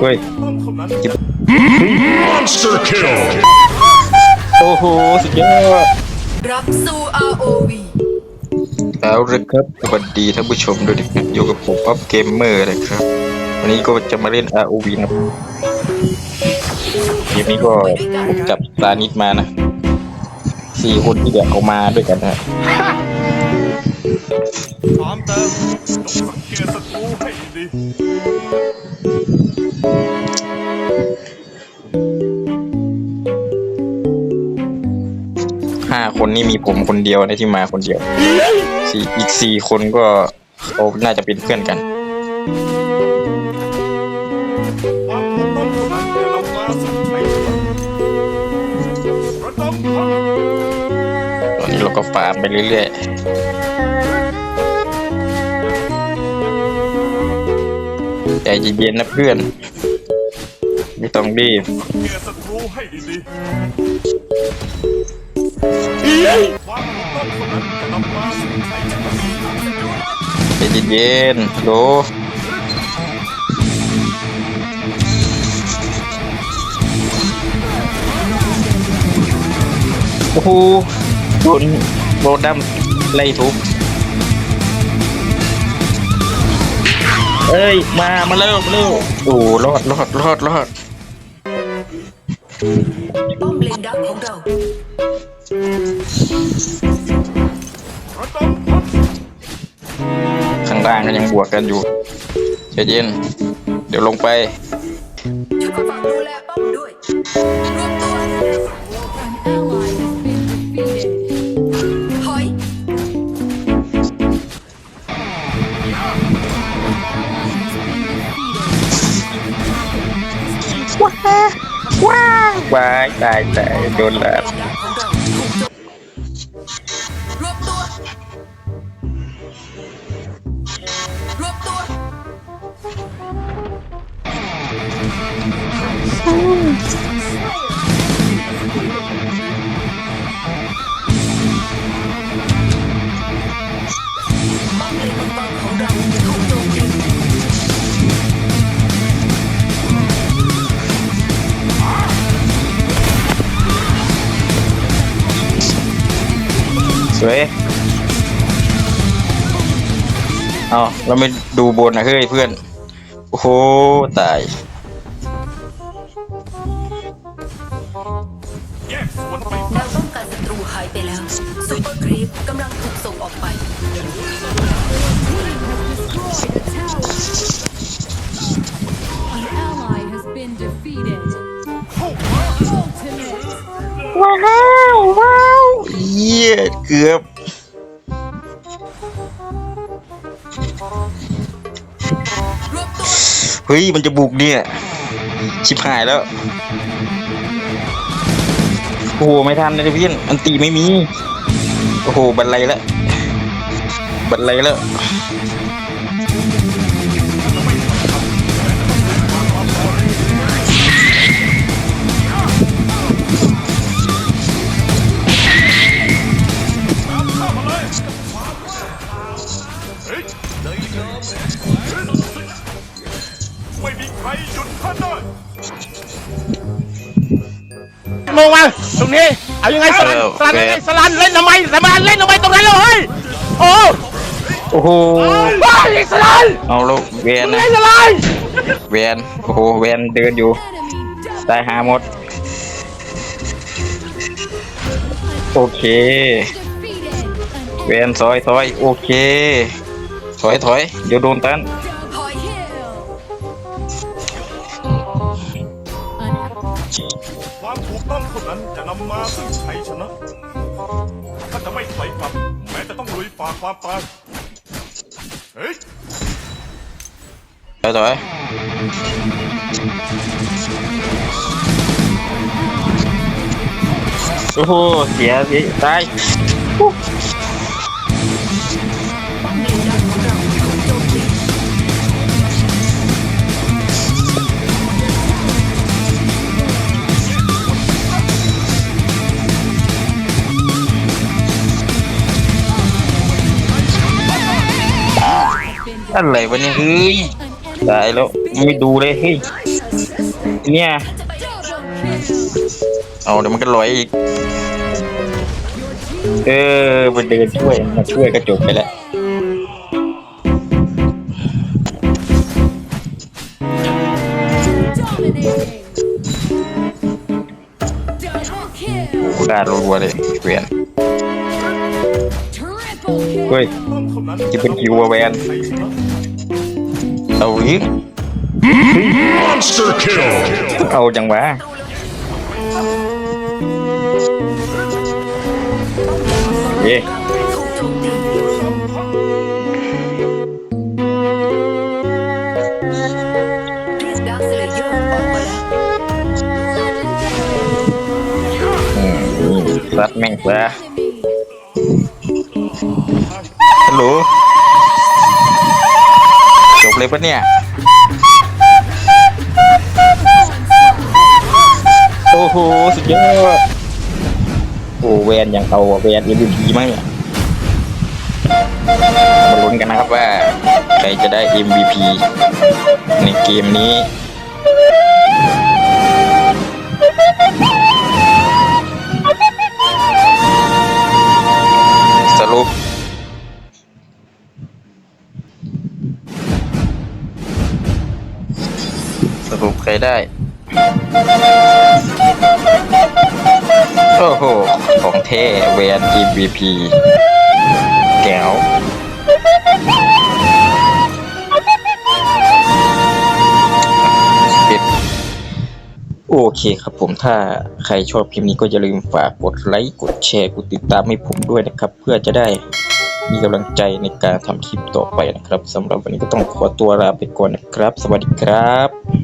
เฮ้ย Monster kill! โอ้โห สุดยอด รับสู่ ROV แล้วละครับสวัสดีท่านผู้ชมด้วยนะครับอยู่กับผมอัพเกมเมอร์นะครับ วันนี้ก็จะมาเล่น ROV นะครับเกมนี้ก็ผมจับตานิดมานะสี่คนที่เดี๋ยวเอามาด้วยกันนะ พร้อมเติมต้องสังเกตศัตรูให้ดีห้าคนนี่มีผมคนเดียวนะที่มาคนเดียวสี่อีกสี่คนก็เขาน่าจะเป็นเพื่อนกันความถูกต้องเท่านั้นจะนำมาซึ่งชัยชนะระดมพลังตอนนี้ เราก็ฟาร์มไปเรื่อยๆใจเย็นๆนะเพื่อน ไม่ต้องรีบสังเกตศัตรูให้ดีๆความถูกต้องเท่านั้นจะนำมาซึ่งชัยชนะใจเย็นๆโดโอ้โห โดนโดนดัมไล่ทุบเอ้ย มา มาเร็วมาเร็วโอ้โหรอดรอดรอดรอดป้อมเลนดักของเราระดมพลังข้างล่างก็ยังบวกกันอยู่ใจเย็น เดี๋ยวลงไป ช่วยฝากดูแล วายตายตา สวยเอาเราไม่ดูบนนะเฮ้ยเพื่อน โอ้โห ตายแยกส่วนไปแนวป้องกันศัตรูหายไปแล้วซูเปอร์ครีปกำลังถูกส่งออกไป An ally has been defeated. เข้ามา Ultimate. ว้าวว้าว หี้ยเกือบเฮ้ย มันจะบุกเนี่ย ชิบหายแล้ว โอ้โห ไม่ทันเลยพี่อันตีไม่มี โอ้โห บันไลแล้ว บันไลแล้ว ลงมาตรงนี้ เอายังไงสลันเออสลันโอเค ยังไงสลันเล่นทำไมสลันเล่นทำไมตรงนั้นเลยเฮ้ยโอ้โอ้โหบ้าไอ้สลันเอาแล้วแวนไอ้นะสลันแวนโอ้โหแวนเดินอยู่ Enemy double ตายหาหมด โอเค defeated. An แวนซอยซอยโอเค ถอยถอยเดี๋ยวโดนตัน มาซึ่งชัยชนะถ้าจะไม่ถอยกลับ แม้จะต้องลุยฝ่าความตายเฮ้ยถอยถอยโอ้โหเสียเสียตาย อะไรวะเนี่ยเฮ้ย An ตายแล้วไม่ดูเลยเฮ้ยเนี่ยเอาเดี๋ยวมันก็ลอยอีก เออไปเดินช่วยมาช่วยกระจกไปแล้ว Dominating. Double kill. กูด่ารัวๆเลยเวียน เฮ้ย ต้องเท่านั้น จะเป็นคิวอะแวน ชัยชนะ เอาหรือ Monster kill! เอาจังวะเย้ ถูกโจมตีเรียกดาร์คสเลเยอร์ออกมาแล้ว อืมซัดแม่งซะ Enemy. ฮัลโ หลจบเลยปะเนี่ยโอ้โหสุดยอดโอ้แวนอย่างเอาอะแวน MVP มั้งเนี่ยมาลุ้นกันนะครับว่า ใครจะได้ MVP ในเกมนี้ ได้ โอ้โห ของเท่เวน MVP แก้วปิดโอเคครับผมถ้าใครชอบคลิปนี้ก็อย่าลืมฝากกดไลค์ กดแชร์ กดติดตามให้ผมด้วยนะครับ เพื่อจะได้มีกำลังใจในการทำคลิปต่อไปนะครับสำหรับวันนี้ก็ต้องขอตัวลาไปก่อนนะครับ สวัสดีครับ